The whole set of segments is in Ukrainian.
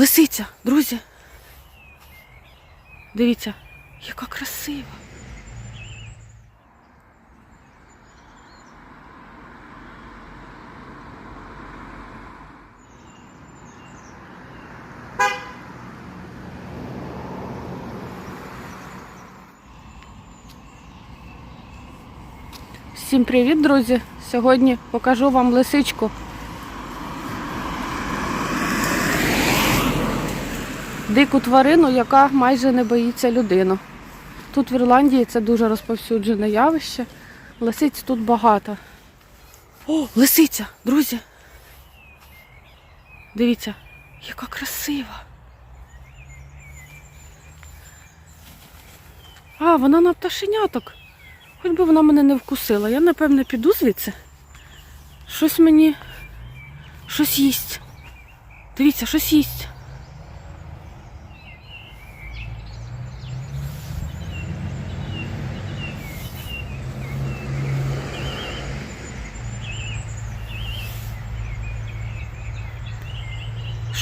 Лисиця, друзі. Дивіться, яка красива. Всім привіт, друзі! Сьогодні покажу вам лисичку. Дику тварину, яка майже не боїться людину. Тут в Ірландії це дуже розповсюджене явище. Лисиць тут багато. О, лисиця, друзі. Дивіться, яка красива. А, вона на пташеняток. Хоч би вона мене не вкусила. Я, напевне, піду звідси. Щось мені. Щось їсть. Дивіться, щось їсть.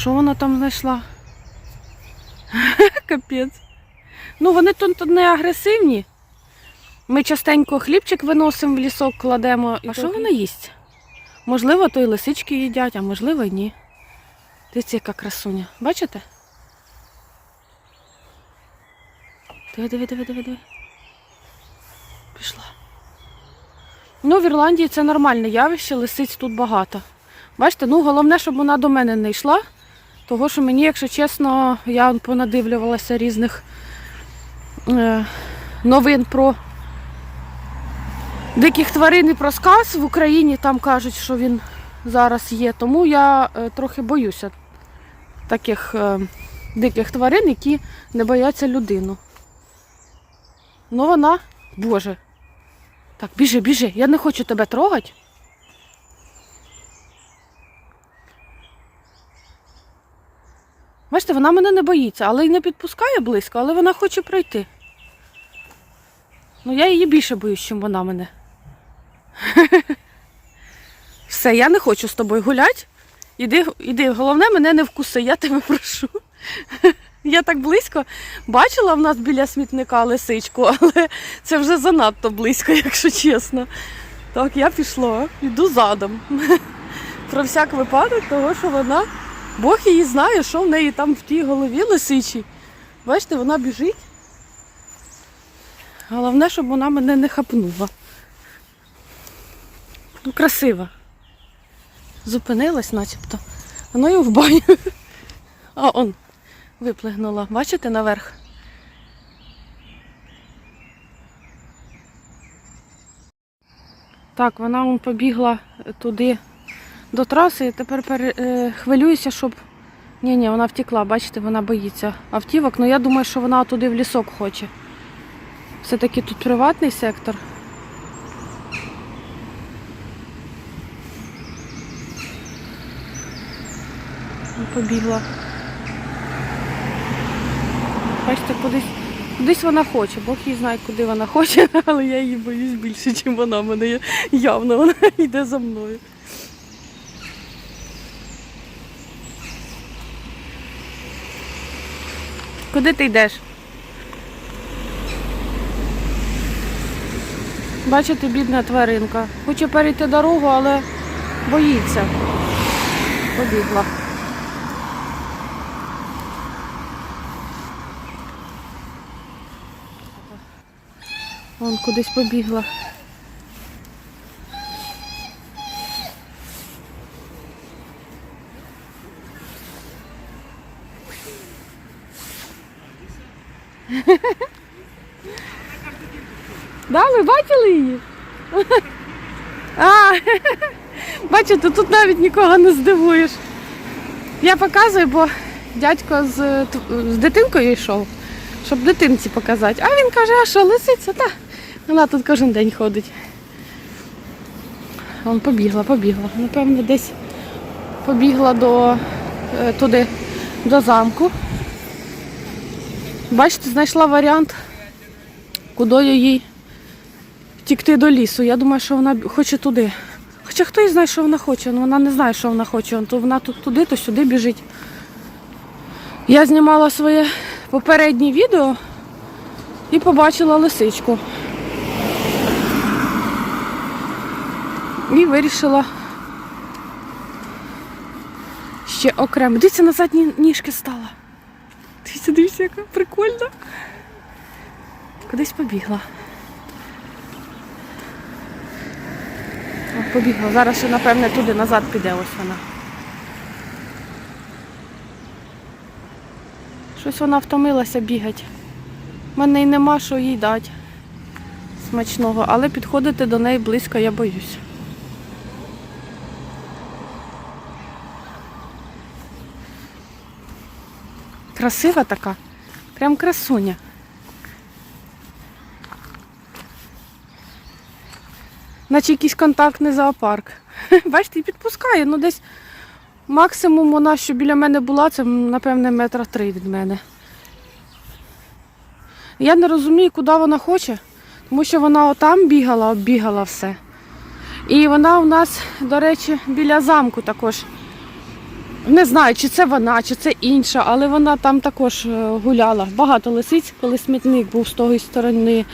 Що вона там знайшла? Капець. Ну, вони тут не агресивні. Ми частенько хлібчик виносимо в лісок, кладемо. А що вона їсть? Можливо, то й лисички їдять, а можливо, й ні. Дивіться, яка красуня. Бачите? Диви, диви, диви, диви, диви. Пішла. Ну, в Ірландії це нормальне явище, лисиць тут багато. Бачите, ну головне, щоб вона до мене не йшла. Того, що мені, якщо чесно, я понадивлювалася різних е, новин про диких тварин і про сказ в Україні. Там кажуть, що він зараз є. Тому я е, трохи боюся таких е, диких тварин, які не бояться людину. Ну вона, Боже. Так, біжи, біжи, я не хочу тебе трогати. Бачите, вона мене не боїться, але й не підпускає близько, але вона хоче пройти. Ну, я її більше боюсь, ніж вона мене. Все, я не хочу з тобою гуляти. Іди, іди, головне, мене не вкуси, я тебе прошу. Я так близько бачила в нас біля смітника лисичку, але це вже занадто близько, якщо чесно. Так, я пішла, йду задом. Про всяк випадок, того, що вона, Бог її знає, що в неї там в тій голові лисичій. Бачите, вона біжить. Головне, щоб вона мене не хапнула. Ну, красива. Зупинилась начебто. Воно і в баню. А он виплигнула. Бачите наверх? Так, вона вон побігла туди до траси і тепер пере, е, хвилююся, щоб. Ні, ні, вона втекла, бачите, вона боїться автівок, але я думаю, що вона туди в лісок хоче. Все-таки тут приватний сектор. Ну, Побігла. Бачите, кудись, кудись вона хоче. Бог її знає, куди вона хоче, але я її боюсь більше, ніж вона мене. Явно вона йде за мною. Куди ти йдеш? Бачите, бідна тваринка. Хоче перейти дорогу, але боїться. Побігла. Вон кудись побігла. Ви її? А, бачите, тут навіть нікого не здивуєш. Я показую, бо дядько з, з дитинкою йшов, щоб дитинці показати. А він каже, а що, лисиця? Та вона тут кожен день ходить. Вон побігла, побігла. Напевно, десь побігла до е, туди, до замку. Бачите, знайшла варіант, куди їй втікти до лісу. Я думаю, що вона хоче туди. Хоча хто і знає, що вона хоче, ну вона не знає, що вона хоче. То вона тут туди, то сюди біжить. Я знімала своє попереднє відео і побачила лисичку. І вирішила ще окремо. Дивіться, на задні ніжки стала. Дивіться, дивіться, яка прикольна. Кудись побігла. Побігла. Зараз ще, напевне, туди назад піде ось вона. Щось вона втомилася бігати. У мене й нема що їй дати смачного, але підходити до неї близько я боюсь. Красива така. Прям красуня. Наче якийсь контактний зоопарк. Бачите, і підпускає, ну десь максимум вона, що біля мене була, це напевне метра три від мене. Я не розумію, куди вона хоче, тому що вона отам бігала, оббігала все. І вона у нас, до речі, біля замку також. Не знаю, чи це вона, чи це інша, але вона там також е, гуляла. Багато лисиць, коли смітник був з тої сторони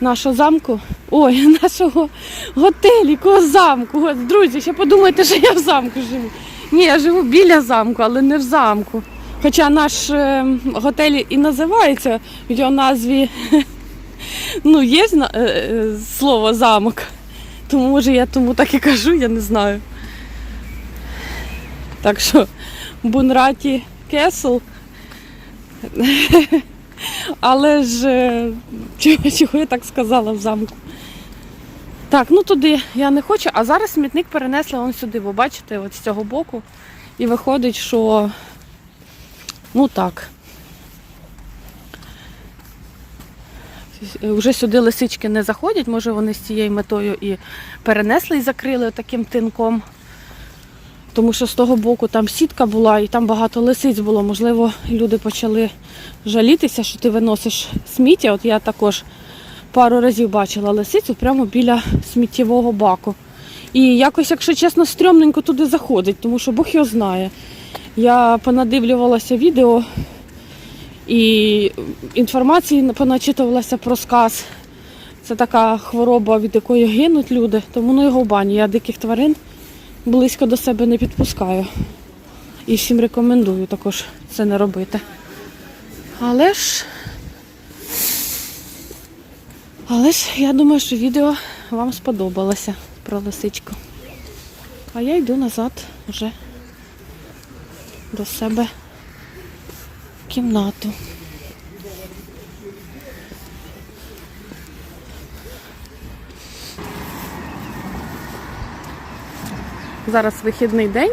нашого замку. Ой, нашого готелю, якого замку. Друзі, ще подумайте, що я в замку живу. Ні, я живу біля замку, але не в замку. Хоча наш е, готель і називається в його назві, ну, є е, е, слово замок. Тому може я тому так і кажу, я не знаю. Так що Бунраті Кесл. Але ж е, чого, я так сказала в замку. Так, ну туди я не хочу, а зараз смітник перенесли вон сюди, бо бачите, от з цього боку. І виходить, що ну так. Вже сюди лисички не заходять, може вони з цією метою і перенесли і закрили таким тинком. Тому що з того боку там сітка була і там багато лисиць було. Можливо, люди почали жалітися, що ти виносиш сміття. От я також пару разів бачила лисицю прямо біля сміттєвого баку. І якось, якщо чесно, стрьомненько туди заходить, тому що Бог його знає. Я понадивлювалася відео і інформації поначитувалася про сказ. Це така хвороба, від якої гинуть люди, тому ну його бані. Я диких тварин близько до себе не підпускаю. І всім рекомендую також це не робити. Але ж, але ж я думаю, що відео вам сподобалося про лисичку. А я йду назад вже до себе в кімнату. Зараз вихідний день.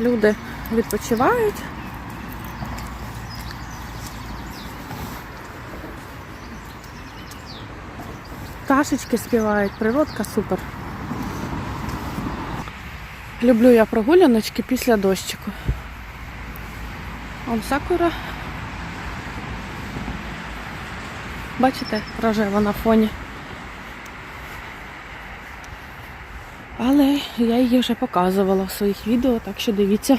Люди відпочивають. Пташечки співають, природка супер. Люблю я прогуляночки після дощику. Он сакура. Бачите, рожева на фоні. Але я її вже показувала в своїх відео, так що дивіться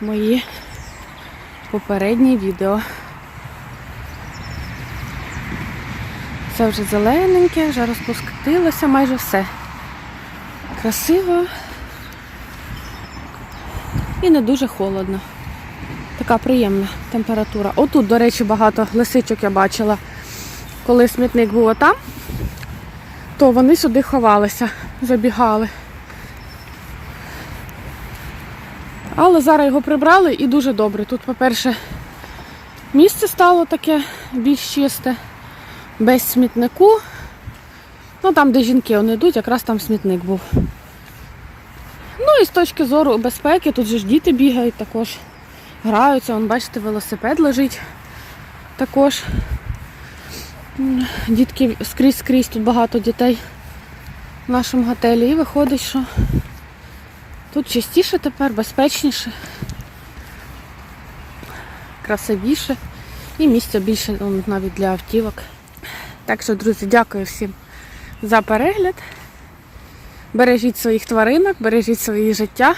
мої попередні відео. Це вже зелененьке, вже розпустилося майже все. Красиво і не дуже холодно. Така приємна температура. Отут, до речі, багато лисичок я бачила. Коли смітник був отам, то вони сюди ховалися, забігали. Але зараз його прибрали і дуже добре. Тут, по-перше, місце стало таке більш чисте, без смітнику. Ну там, де жінки вони йдуть, якраз там смітник був. Ну і з точки зору безпеки, тут же ж діти бігають також, граються, Вон, бачите, велосипед лежить також. Дітки скрізь скрізь, тут багато дітей в нашому готелі. І виходить, що тут чистіше тепер, безпечніше, красивіше і місця більше навіть для автівок. Так що, друзі, дякую всім за перегляд. Бережіть своїх тваринок, бережіть своє життя.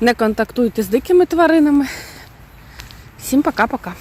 Не контактуйте з дикими тваринами. всім пока-пока.